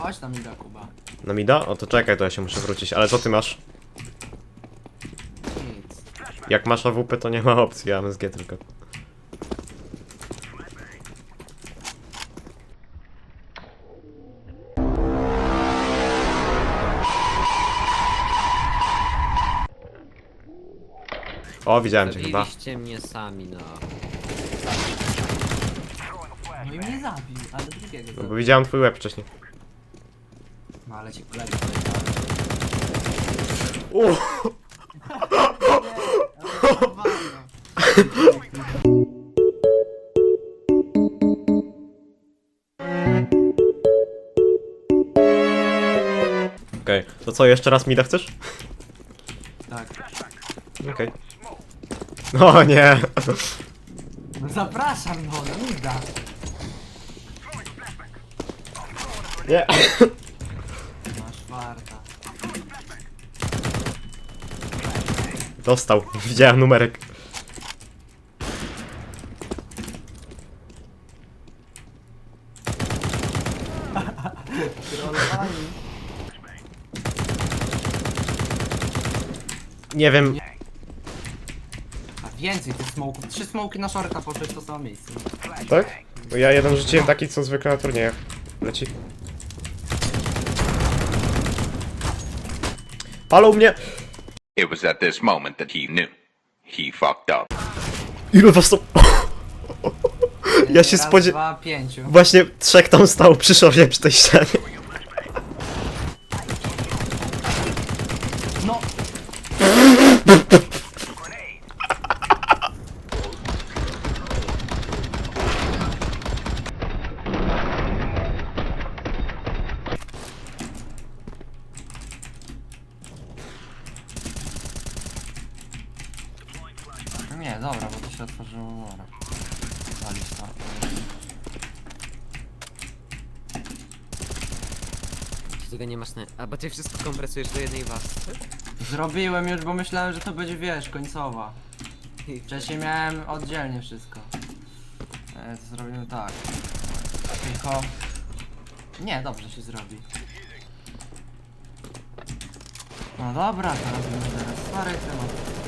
Chodź na mida, Kuba. No mi da? O to czekaj, to ja się muszę wrócić. Ale co ty masz? Nic. Jak masz AWP, to nie ma opcji, ja MSG tylko. O, widziałem cię chyba. Zabiliście mnie sami, no. No i mnie zabił, ale drugiego No bo widziałem twój łeb wcześniej. No ale ci kolega powiedział. Uuu, Okej, to co, jeszcze raz mida chcesz? Tak. Okej. No nie. No zapraszam, no, mida. Nie. Masz warta. Dostał, widziałem numerek. Nie wiem, A więcej tych smoków. Trzy smoki na shorta poszły w to samo miejsce. tak? Bo ja jeden rzuciłem taki, co zwykle na turniejach. Leci. Palą mnie! It was at this moment that he knew. He fucked up. Ilu was to... Ja się Raz, spodzie... dwa, pięciu. Właśnie trzech tam stało przy szorze przy tej ścianie. No! tego nie masz na... A, bo ty wszystko kompresujesz do jednej warstwy? Zrobiłem już, bo myślałem, że to będzie, wiesz, końcowa. Wcześniej miałem oddzielnie wszystko. E, to zrobimy tak. Tylko... Nie, dobrze się zrobi. No dobra, to robimy teraz stary temat.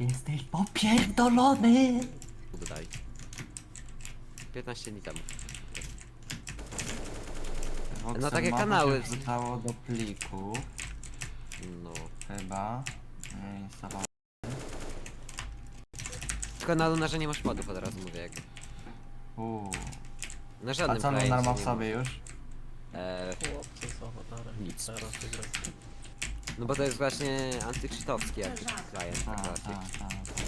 Jesteś popierdolony! Oddaj. 15 dni temu. No, takie kanały. się wrzucało do pliku, No. chyba. Nie instalował. Tylko na lunarze nie masz modów, od razu mówię jak. Uuu. Na A żadnym co Lunar ma w sobie już? Eee, Chłopcy z awatarem. Nic. Teraz wygrać. No bo to jest właśnie antykrzytowski jak tak. klient A, a, a, a. tak. tak, tak.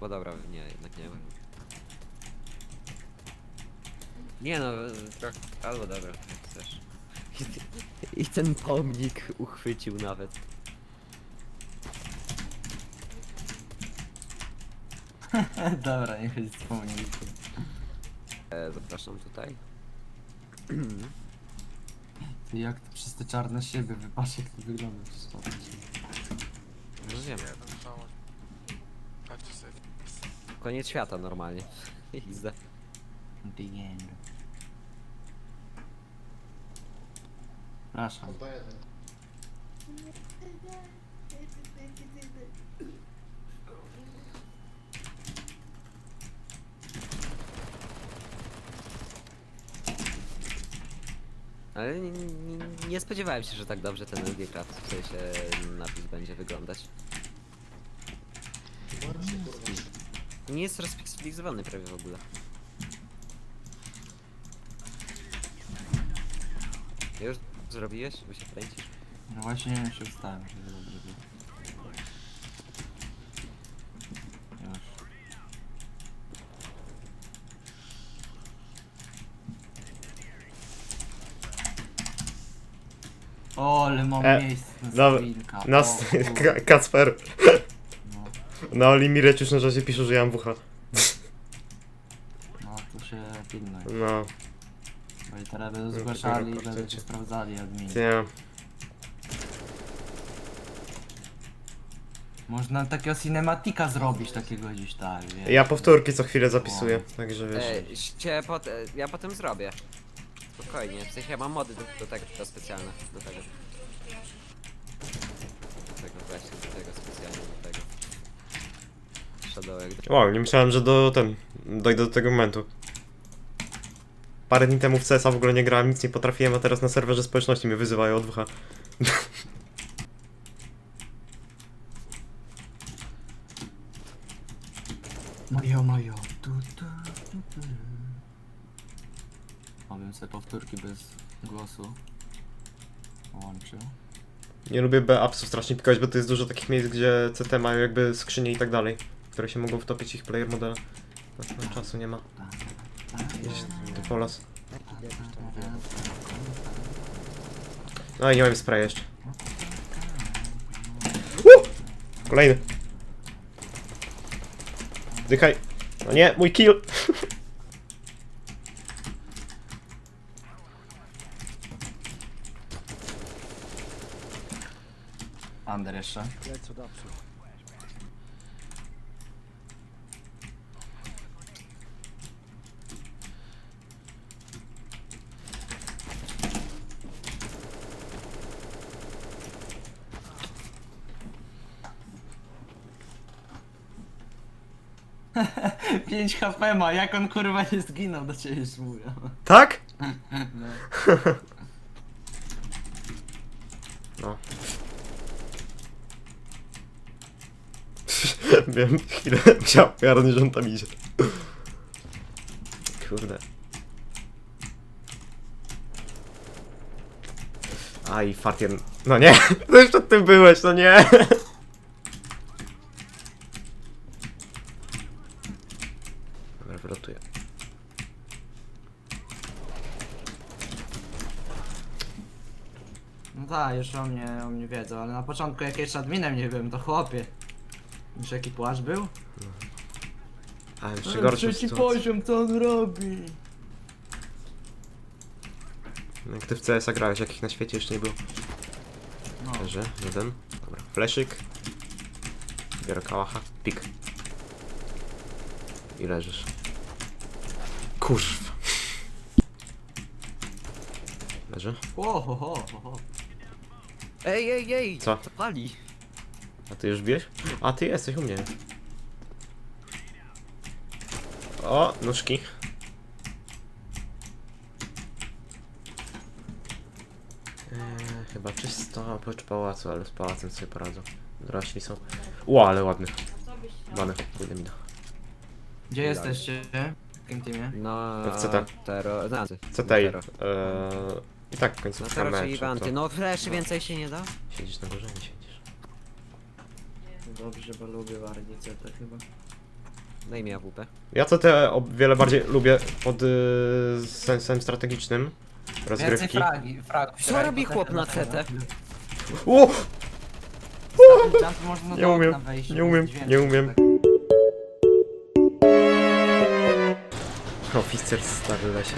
Bo dobra, nie, jednak nie ma. Nie no, albo dobra, jak chcesz. I ten pomnik uchwycił nawet. Dobra, niech się wspomni. E, zapraszam tutaj. Jak to przez te czarne szyby, wypatrz jak to wygląda przez szyby. No wiem, Jeden koniec świata normalnie. Izda. The end. Przepraszam. Ale nie, nie, nie spodziewałem się, że tak dobrze ten LG Craft, w sensie napis będzie wyglądać. Nie jest rozpikselizowany prawie w ogóle. Już zrobiłeś? Bo się kręcisz? No właśnie nie się ustałem, dobrze było. Już. O, ale mam E, miejsce na dobra, screenka. Nas, O, kurde. Ka- Kacper. No, Na Olimirec już na razie pisze, że ja mam WH. no to się pilnuj. No, Bo i teraz będą No, zgłaszali i dopiero będą cię sprawdzali admin. nie. Można takiego cinematika zrobić, takiego gdzieś tak, wiesz. Ja powtórki co chwilę zapisuję, także wiesz. E, pot, e, ja potem zrobię. Spokojnie, w sensie ja mam mody do, do tego to specjalne, do tego. Do tego właśnie, do tego specjalnie, do tego. Shadowek. Wow, nie myślałem, że do ten. dojdę do tego momentu. Parę dni temu w CS-a w ogóle nie grałem, nic nie potrafiłem, a teraz na serwerze społeczności mnie wyzywają od WH. Mojo, mojo. Tu, tu, tu, tu. Obym sobie powtórki bez głosu łączył. Nie lubię B-upsów strasznie pikować, bo to jest dużo takich miejsc, gdzie CT mają jakby skrzynie i tak dalej, które się mogą wtopić ich player modele. No, no, czasu nie ma. Jeźdź do polas. No i nie mam spray jeszcze. Uh! Kolejny. Dychaj. No nie, mój kill. Under jeszcze. 5 HP ma, jak on kurwa nie zginął do ciebie mówię. Tak? No. Wiem, chwilę musiał ogarnąć, że on tam idzie. Kurde. Aj, fartier. No nie, to przed tym byłeś, no nie. Dobra, wyrotuję. No tak, już o mnie, o mnie wiedzą, ale na początku jak jeszcze adminem nie byłem, to chłopie. Już jaki płaszcz był? A, jeszcze Ale gorszy trzeci poziom, co on robi? Jak ty w CS-a grałeś, jakich na świecie jeszcze nie było? No, Leży, jeden. Dobra, fleszyk. Biorę kałacha, pik. I leżysz. Kurw. Leży? o, ho, ho, ho, ho. Ej, ej, ej! Co? To pali! A ty już bierz? A ty jesteś u mnie. O, nóżki. Eee, chyba czysto, oprócz pałacu, ale z pałacem sobie poradzą. Dorośli są. Ło, ale ładny. Ładny, pójdę mi da. Gdzie jesteście? W jakim teamie? No, To w CT. Tero, znaczy, CTI. Tero. Eee, I tak w końcu No no, Tero czyli no No flash więcej się nie da? Siedzisz na górze, nie siedzisz. Dobrze, bo lubię warnicę to chyba. Daj mi AWP. Ja CT o wiele bardziej lubię pod y, sensem strategicznym Więcej rozgrywki. fragi, fragów. Co robi chłop na CT? O! Tam można Nie umiem, okna wejść, nie umiem, dźwięku, nie umiem. Oficer stary lesie.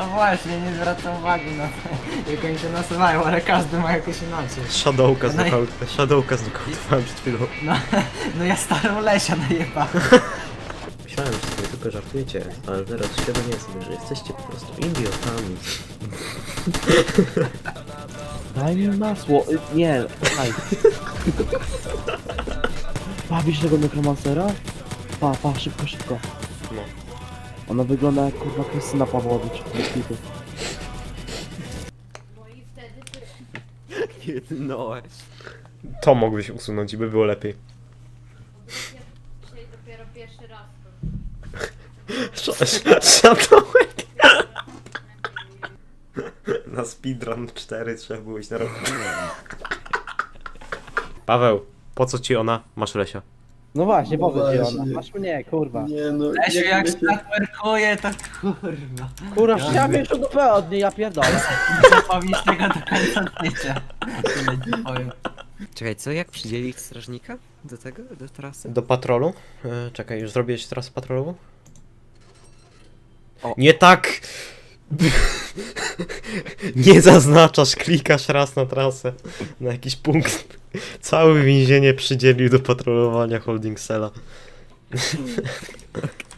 No właśnie, nie zwracam uwagi na to, jak oni się nasuwają, ale każdy ma jakieś inaczej. Shadowka No i-. Shadowka znokautowałem przed chwilą. No, no ja starą Lesia najeba. Myślałem, że sobie tylko żartujecie, ale teraz świadomie sobie, że jesteście po prostu idiotami. Daj mi masło. Y, Nie, daj. Bawisz tego nekromancera? Pa, pa, szybko, szybko. No. Ona wygląda jak kurwa Krystyna Pawłowicz. Bez kitu. No. To mogłeś usunąć i by było lepiej. Dzisiaj dopiero pierwszy raz. Sz- sz- Shadowek! Na speedrun 4 trzeba było iść na rok. Paweł, po co ci ona? Masz Lesia. No właśnie, No powiedz właśnie. ona. Masz mnie, kurwa. Nie no, Lesiu, jak jak wiecie- stakwerkuje, to kurwa. Kurwa, chciałem jeszcze do P od niej, ja pierdolę. Zapomnisz tego do końca życia. Tyle ci powiem. Czekaj, co jak przydzielić strażnika do tego, do trasy? Do patrolu? E, czekaj, już zrobiłeś teraz patrolową? O. Nie tak! Nie zaznaczasz, klikasz raz na trasę, na jakiś punkt. Całe więzienie przydzielił do patrolowania holding cella.